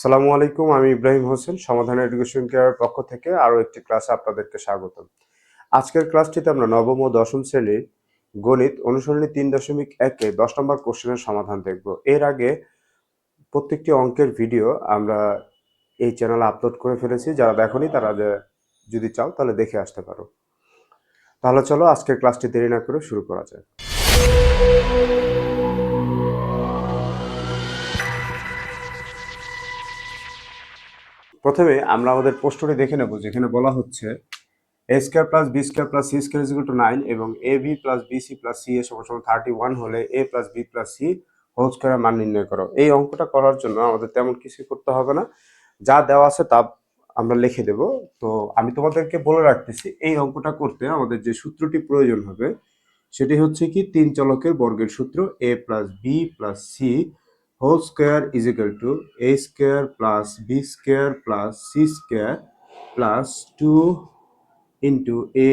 সালামু আলাইকুম, আমি ইব্রাহিম হোসেন, সমাধান এডুকেশন কেয়ারের পক্ষ থেকে আরও একটি ক্লাসে আপনাদেরকে স্বাগতম। আজকের ক্লাসটিতে আমরা নবম ও দশম শ্রেণির গণিত অনুসরণী তিন দশমিক একে দশ নম্বর কোশ্চেনের সমাধান দেখব। এর আগে প্রত্যেকটি অঙ্কের ভিডিও আমরা এই চ্যানেলে আপলোড করে ফেলেছি। যারা দেখনি তারা যদি চাও তাহলে দেখে আসতে পারো। তাহলে চলো আজকের ক্লাসটি দেরি না করে শুরু করা যায় প্রথমে আমরা আমাদের প্রশ্নটি দেখে নেব, যেখানে বলা হচ্ছে A square plus B square plus C square is equal to nine এবং A B plus B C plus C সমান সমান থার্টি ওয়ান হলে A plus B plus C whole স্কোয়ারের মান নির্ণয় করো। এই অঙ্কটা করার জন্য আমাদের তেমন কিছু করতে হবে না। যা দেওয়া আছে তা আমরা লিখে দেব। তো আমি তোমাদেরকে বলে রাখতেছি, এই অঙ্কটা করতে আমাদের যে সূত্রটি প্রয়োজন হবে সেটি হচ্ছে কি, তিন চলকের বর্গের সূত্র A plus B plus C square is equal to A square plus B square plus C square plus two into A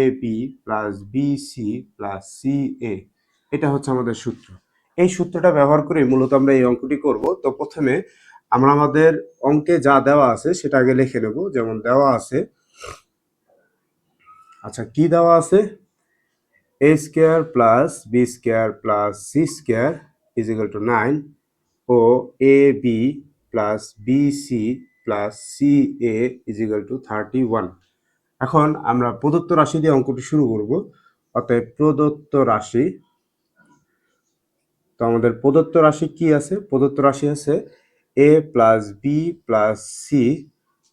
B C plus C A এটা হচ্ছে আমাদের সূত্র। এই সূত্রটা ব্যবহার করে মূলত আমরা এই অঙ্কটি করব। তো প্রথমে আমরা আমাদের অঙ্কে যা দেওয়া আছে সেটা আগে লিখে নেব। যেমন দেওয়া আছে আচ্ছা কি দেওয়া আছে? A square plus B square plus C square is equal to nine O A B plus B C plus C A is equal to thirty one এখন আমরা প্রদত্ত রাশি দিয়ে অঙ্কটি শুরু করব। অতএব প্রদত্ত রাশি, তো আমাদের প্রদত্ত রাশি কি আছে? প্রদত্ত রাশি আছে A plus B plus C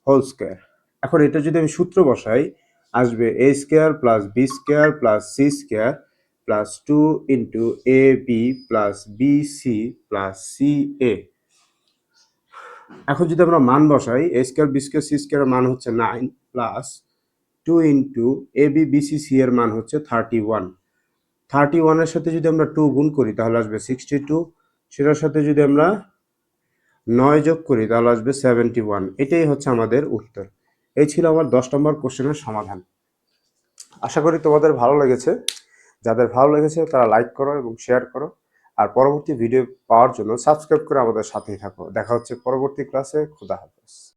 whole square এখন এটা যদি আমি সূত্র বসাই, আসবে A square plus B square plus C square plus two into A B plus B C plus C A এখন যদি আমরা মান বসাই A square B square C স্কোয়ারের মান হচ্ছে nine plus two into A B B C C এর মান হচ্ছে থার্টি ওয়ান থার্টি ওয়ানের সাথে যদি আমরা টু গুণ করি, তাহলে আসবে সিক্সটি টু সেটার সাথে যদি আমরা নয় যোগ করি, তাহলে আসবে সেভেন্টি ওয়ান এটাই হচ্ছে আমাদের উত্তর। এই ছিল আমার দশ নম্বর কোশ্চেনের সমাধান। আশা করি তোমাদের ভালো লেগেছে। যাদের ভালো লেগেছে তারা লাইক করো এবং শেয়ার করো। আর পরবর্তী ভিডিও পাওয়ার জন্য সাবস্ক্রাইব করে আমাদের সাথেই থাকো। দেখা হচ্ছে পরবর্তী ক্লাসে খুদা হাফেজ।